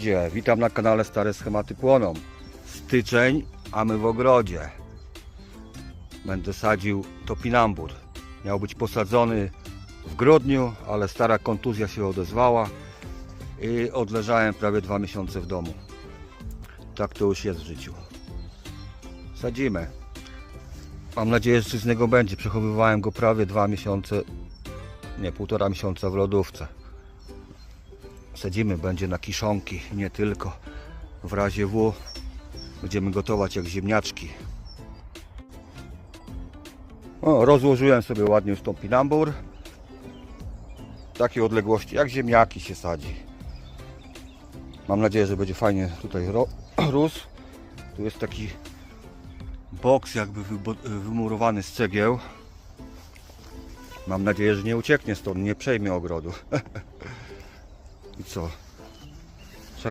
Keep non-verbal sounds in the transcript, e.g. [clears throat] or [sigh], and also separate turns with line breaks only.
Dzie, Witam na kanale Stare Schematy Płoną. Styczeń, a my w ogrodzie. Będę sadził topinambur. Miał być posadzony w grudniu, ale stara kontuzja się odezwała i odleżałem prawie dwa miesiące w domu. Tak to już jest w życiu. Sadzimy. Mam nadzieję, że coś z niego będzie. Przechowywałem go prawie dwa miesiące, nie półtora miesiąca w lodówce. Sadzimy, będzie na kiszonki, nie tylko. W razie W będziemy gotować jak ziemniaczki. O, rozłożyłem sobie ładnie już tą pinambur. W takiej odległości jak ziemniaki się sadzi. Mam nadzieję, że będzie fajnie tutaj [clears throat] rósł. Tu jest taki boks jakby wymurowany z cegieł. Mam nadzieję, że nie ucieknie stąd, nie przejmie ogrodu. [laughs] I co?